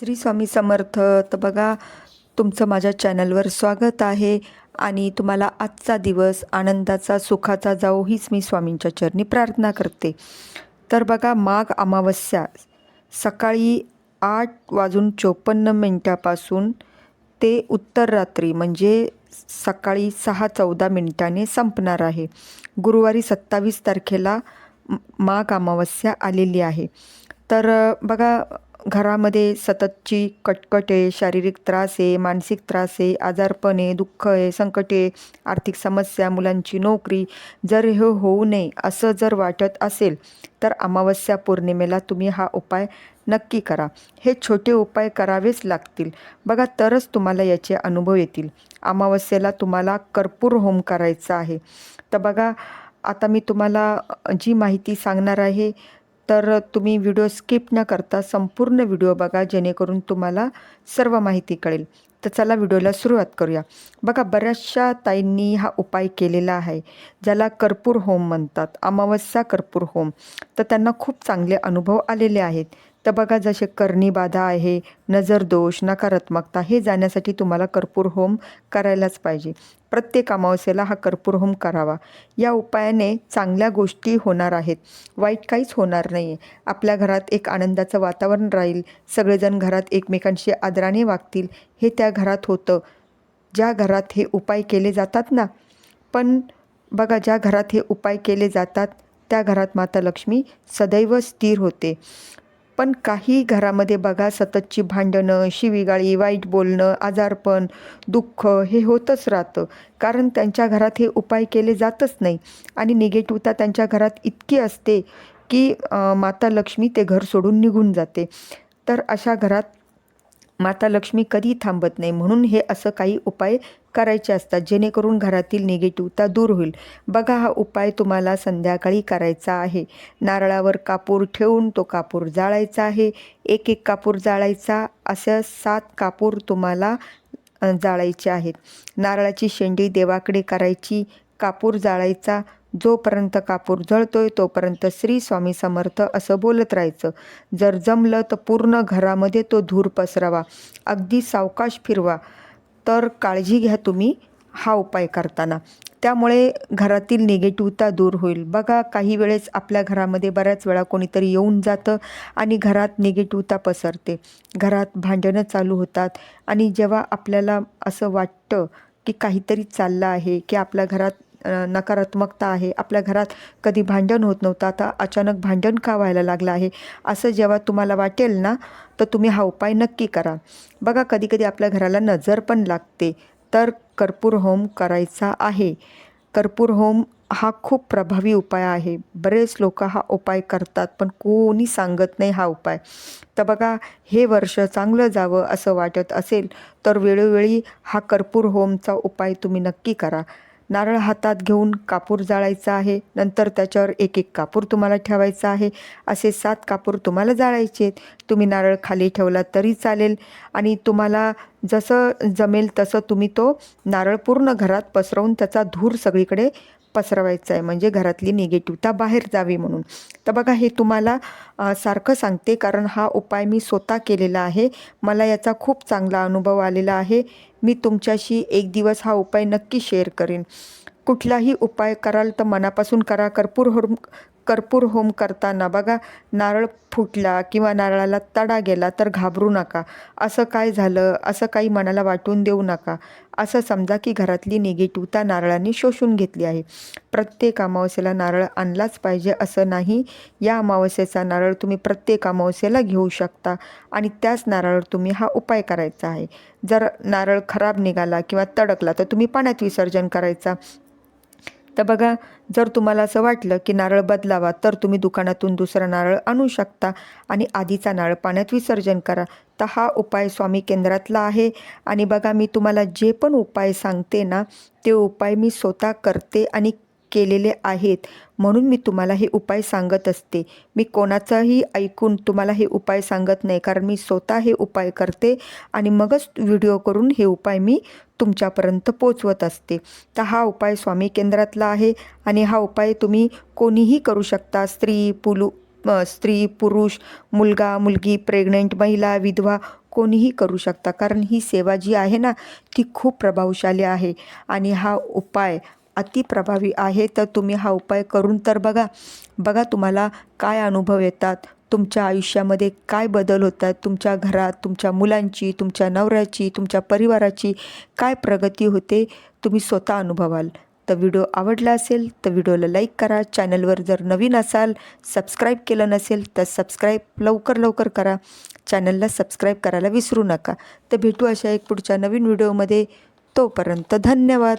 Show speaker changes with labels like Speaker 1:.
Speaker 1: श्री स्वामी समर्थ. तर बघा तुमचं माझ्या चॅनलवर स्वागत आहे आणि तुम्हाला आजचा दिवस आनंदाचा सुखाचा जाओ हीच मी स्वामींच्या चरणी प्रार्थना करते. तर बघा माघ अमावस्या सकाळी आठ वाजून चोपन्न मिनटापासून ते उत्तर रात्री म्हणजे सकाळी सहा चौदा मिनिटाने संपणार आहे. गुरुवारी सत्तावीस तारखेला माघ अमावस्या आलेली आहे. तर बघा घरामध्ये सततची कटकट आहे शारीरिक त्रास आहे मानसिक त्रास आहे आजारपणे दुःख आहे संकटे आर्थिक समस्या मुलांची नोकरी जर हे होऊ नये असं जर वाटत असेल तर अमावस्या पौर्णिमेला तुम्ही हा उपाय नक्की करा. हे छोटे उपाय करावेच लागतील. बघा तरच तुम्हाला याचे अनुभव येतील. अमावस्येला तुम्हाला कर्पूर होम करायचा आहे. तर बघा आता मी तुम्हाला जी माहिती सांगणार आहे तर तुम्ही व्हिडिओ स्किप न करता संपूर्ण व्हिडिओ बघा जेणेकरून तुम्हाला सर्व माहिती कळेल. तर चला व्हिडिओला सुरुवात करूया. बघा बऱ्याचशा ताईंनी हा उपाय केलेला आहे ज्याला कर्पूर होम म्हणतात अमावस्या कर्पूर होम. तर त्यांना खूप चांगले अनुभव आलेले आहेत. तर बघा जसे करणी बाधा आहे नजर दोष नकारात्मकता हे जाण्यासाठी तुम्हाला कर्पूर होम करायलाच पाहिजे. प्रत्येक अमावस्येला हा कर्पूर होम करावा. या उपायाने चांगल्या गोष्टी होणार आहेत. वाईट काहीच होणार नाही आहे आपल्या घरात एक आनंदाचं वातावरण राहील. सगळेजण घरात एकमेकांशी आदराने वागतील. हे त्या घरात होतं. ज्या घरात हे उपाय केले जातात ना? पण बघा ज्या घरात हे उपाय केले जातात त्या घरात माता लक्ष्मी सदैव स्थिर होते. पण काही घरामध्ये बघा सततची भांडणं शिवीगाळी वाईट बोलणं आजारपण दुःख हे होतच राहतं. कारण त्यांच्या घरात हे उपाय केले जातच नाही. आणि निगेटिव्हता त्यांच्या घरात इतकी असते की माता लक्ष्मी ते घर सोडून निघून जाते. तर अशा घरात माता लक्ष्मी कधी थांबत नाही म्हणून हे असं काही उपाय करायचे असतात. जेणेकरून घरातील निगेटिव्हता दूर होईल. बघा हा उपाय तुम्हाला संध्याकाळी करायचा आहे. नारळावर कापूर ठेवून तो कापूर जाळायचा आहे. एक एक कापूर जाळायचा असं सात कापूर तुम्हाला जाळायचे आहेत. नारळाची शेंडी देवाकडे करायची कापूर जाळायचा जोपर्यंत कापूर जळतोय तोपर्यंत श्री स्वामी समर्थ असं बोलत राहायचं. जर जमलं तर पूर्ण घरामध्ये तो धूर पसरावा. अगदी सावकाश फिरवा. तर काळजी घ्या तुम्ही हा उपाय करताना. त्यामुळे घरातील निगेटिव्हता दूर होईल. बघा काही वेळेस आपल्या घरामध्ये बऱ्याच वेळा कोणीतरी येऊन जातं आणि घरात निगेटिव्हता पसरते. घरात भांडणं चालू होतात आणि जेव्हा आपल्याला असं वाटतं की काहीतरी चाललं आहे की आपल्या घरात नकारात्मकता आहे. आपल्या घरात कधी भांडण होत नव्हतं. आता अचानक भांडण का व्हायला लागलं आहे? असं जेव्हा तुम्हाला वाटेल ना तर तुम्ही हा उपाय नक्की करा. बघा कधी कधी आपल्या घराला नजर पण लागते. तर कर्पूर होम करायचा आहे. कर्पूर होम हा खूप प्रभावी उपाय आहे. बरेच लोक हा उपाय करतात पण कोणी सांगत नाही हा उपाय. तर बघा हे वर्ष चांगलं जावं असं वाटत असेल तर वेळोवेळी हा कर्पूर होमचा उपाय तुम्ही नक्की करा. नारळ हातात घेऊन कापूर जाळायचा आहे. नंतर त्याच्यावर एक एक कापूर तुम्हाला ठेवायचा आहे. असे सात कापूर तुम्हाला जाळायचे आहेत. तुम्ही नारळ खाली ठेवला तरी चालेल. आणि तुम्हाला जसं जमेल तसं तुम्ही तो नारळ पूर्ण घरात पसरवून त्याचा धूर सगळीकडे पसरवायचा आहे. म्हणजे घरातली निगेटिव्हता बाहेर जावी म्हणून. तर बघा हे तुम्हाला सारखं सांगते. कारण हा उपाय मी स्वतः केलेला आहे. मला याचा खूप चांगला अनुभव आलेला आहे. मी तुमच्याशी एक दिवस हा उपाय नक्की शेअर करेन. कुठलाही उपाय कराल तर मनापासून करा. कर्पूर होम कर्पूर होम करताना बघा नारळ फुटला किंवा नारळाला तडा गेला तर घाबरू नका. असं काय झालं? असं काही मनाला वाटून देऊ नका. असं समजा की घरातली निगेटिव्हता नारळाने शोषून घेतली आहे. प्रत्येक अमावस्येला नारळ आणलाच पाहिजे असं नाही. या अमावस्येचा नारळ तुम्ही प्रत्येक अमावस्येला घेऊ शकता आणि त्याच नारळावर तुम्ही हा उपाय करायचा आहे. जर नारळ खराब निघाला किंवा तडकला तर तुम्ही पाण्यात विसर्जन करायचा. तर बघा जर तुम्हाला असं वाटलं की नारळ बदलावा तर तुम्ही दुकानातून दुसरा नारळ आणू शकता आणि आधीचा नारळ पाण्यात विसर्जन करा. तर हा उपाय स्वामी केंद्रातला आहे. आणि बघा मी तुम्हाला जे पण उपाय सांगते ना ते उपाय मी स्वतः करते आणि केलेले आहेत. म्हणून मी तुम्हाला हे उपाय सांगत असते. मी कोणाचाही ऐकून तुम्हाला हे उपाय सांगत नाही कारण मी स्वतः हे उपाय करते आणि मगच व्हिडिओ करून हे उपाय मी तुमच्यापर्यंत पोचवत असते. तर हा उपाय स्वामी केंद्रातला आहे आणि हा उपाय तुम्ही कोणीही करू शकता. स्त्री पुलू स्त्री पुरुष मुलगा मुलगी प्रेग्नेंट महिला विधवा कोणीही करू शकता. कारण ही सेवा जी आहे ना ती खूप प्रभावशाली आहे. आणि हा उपाय अतिप्रभावी आहे तर तुम्ही हा उपाय करून तर बघा. बघा तुम्हाला काय अनुभव येतात तुमच्या आयुष्यामध्ये काय बदल होतात तुमच्या घरात तुमच्या मुलांची तुमच्या नवऱ्याची तुमच्या परिवाराची काय प्रगती होते तुम्ही स्वतः अनुभवाल. तर व्हिडिओ आवडला असेल तर व्हिडिओला लाईक करा. चॅनलवर जर नवीन असाल सबस्क्राईब केलं नसेल तर सबस्क्राईब लवकर लवकर करा. चॅनलला सबस्क्राईब करायला विसरू नका. तर भेटू अशा एक पुढच्या नवीन व्हिडिओमध्ये. तोपर्यंत धन्यवाद.